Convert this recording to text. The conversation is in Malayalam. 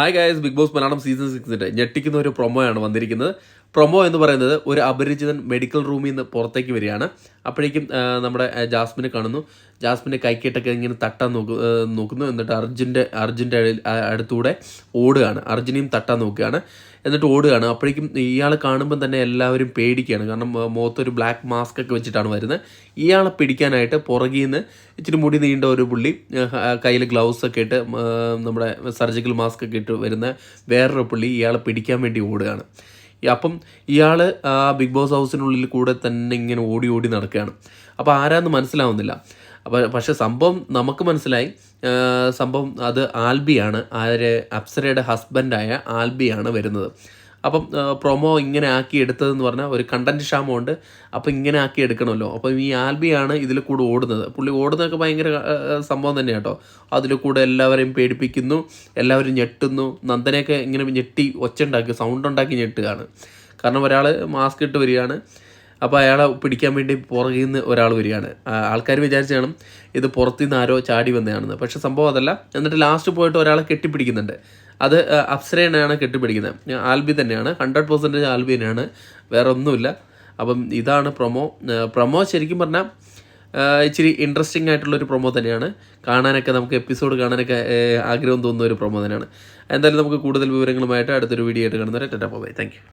Hi guys big boss Malayalam season സിക്സിന്റെ ഞെട്ടിക്കുന്ന ഒരു പ്രൊമോ ആണ് വന്നിരിക്കുന്നത്. പ്രൊമോ എന്ന് പറയുന്നത് ഒരു അപരിചിതൻ മെഡിക്കൽ റൂമിൽ നിന്ന് പുറത്തേക്ക് വരികയാണ്. അപ്പോഴേക്കും നമ്മുടെ ജാസ്മിനെ കാണുന്നു. ജാസ്മിന്റെ കൈക്കേട്ടൊക്കെ ഇങ്ങനെ തട്ടാൻ നോക്കു നോക്കുന്നു. എന്നിട്ട് അർജുന്റെ അർജുന്റെ അടുത്തൂടെ ഓടുകയാണ്. അർജുനെയും തട്ടാൻ നോക്കുകയാണ്. എന്നിട്ട് ഓടുകയാണ്. അപ്പോഴേക്കും ഇയാൾ കാണുമ്പോൾ തന്നെ എല്ലാവരും പേടിക്കുകയാണ്. കാരണം മുഖത്തൊരു ബ്ലാക്ക് മാസ്ക് ഒക്കെ വെച്ചിട്ടാണ് വരുന്നത്. ഇയാളെ പിടിക്കാനായിട്ട് പുറകിൽ നിന്ന് ഇച്ചിരി മുടി നീണ്ട ഒരു പുള്ളി കയ്യിൽ ഗ്ലൗസ് ഒക്കെ ഇട്ട് നമ്മുടെ സർജിക്കൽ മാസ്ക് ഒക്കെ ഇട്ട് വരുന്ന വേറൊരു പുള്ളി ഇയാളെ പിടിക്കാൻ വേണ്ടി ഓടുകയാണ്. അപ്പം ഇയാൾ ആ ബിഗ് ബോസ് ഹൗസിനുള്ളിൽ കൂടെ തന്നെ ഇങ്ങനെ ഓടി ഓടി നടക്കുകയാണ്. അപ്പോൾ ആരാന്ന് മനസ്സിലാവുന്നില്ല. അപ്പോൾ പക്ഷെ സംഭവം നമുക്ക് മനസ്സിലായി. സംഭവം അത് ആൽബിയാണ്. ആര് അപ്സരയുടെ ഹസ്ബൻഡായ ആൽബിയാണ് വരുന്നത്. അപ്പം പ്രൊമോ ഇങ്ങനെ ആക്കി എടുത്തതെന്ന് പറഞ്ഞാൽ ഒരു കണ്ടന്റ് ക്ഷാമമുണ്ട്. അപ്പം ഇങ്ങനെ ആക്കി എടുക്കണമല്ലോ. അപ്പം ഈ ആൽബിയാണ് ഇതിൽ കൂടെ ഓടുന്നത്. പുള്ളി ഓടുന്നതൊക്കെ ഭയങ്കര സംഭവം തന്നെ കേട്ടോ. അതിൽ കൂടെ എല്ലാവരെയും പേടിപ്പിക്കുന്നു എല്ലാവരും ഞെട്ടുന്നു. നന്ദനെയൊക്കെ ഇങ്ങനെ ഞെട്ടി ഒച്ച ഉണ്ടാക്കി സൗണ്ട് ഉണ്ടാക്കി ഞെട്ടുകയാണ്. കാരണം ഒരാൾ മാസ്ക് ഇട്ട് വരികയാണ്. അപ്പോൾ അയാളെ പിടിക്കാൻ വേണ്ടി പുറകിൽ നിന്ന് ഒരാൾ വരികയാണ്. ആൾക്കാർ വിചാരിച്ചാണ് ഇത് പുറത്തു നിന്ന് ആരോ ചാടി വന്നതാണെന്ന്. പക്ഷേ സംഭവം അതല്ല. എന്നിട്ട് ലാസ്റ്റ് പോയിട്ട് ഒരാളെ കെട്ടിപ്പിടിക്കുന്നുണ്ട്. അത് അപ്സരേനെയാണ് കെട്ടിപ്പിടിക്കുന്നത്. ആൽബി തന്നെയാണ്. ഹൺഡ്രഡ് പെർസെന്റേജ് ആൽബി തന്നെയാണ് വേറെ ഒന്നുമില്ല. അപ്പം ഇതാണ് പ്രൊമോ പ്രൊമോ ശരിക്കും പറഞ്ഞാൽ ഇച്ചിരി ഇൻട്രസ്റ്റിംഗ് ആയിട്ടുള്ള ഒരു പ്രൊമോ തന്നെയാണ്. കാണാനൊക്കെ നമുക്ക് എപ്പിസോഡ് കാണാനൊക്കെ ആഗ്രഹം തോന്നുന്ന ഒരു പ്രൊമോ തന്നെയാണ്. എന്തായാലും നമുക്ക് കൂടുതൽ വിവരങ്ങളുമായിട്ട് അടുത്തൊരു വീഡിയോ ആയിട്ട് കാണുന്നവരെ ടാറ്റാ ബൈ താങ്ക്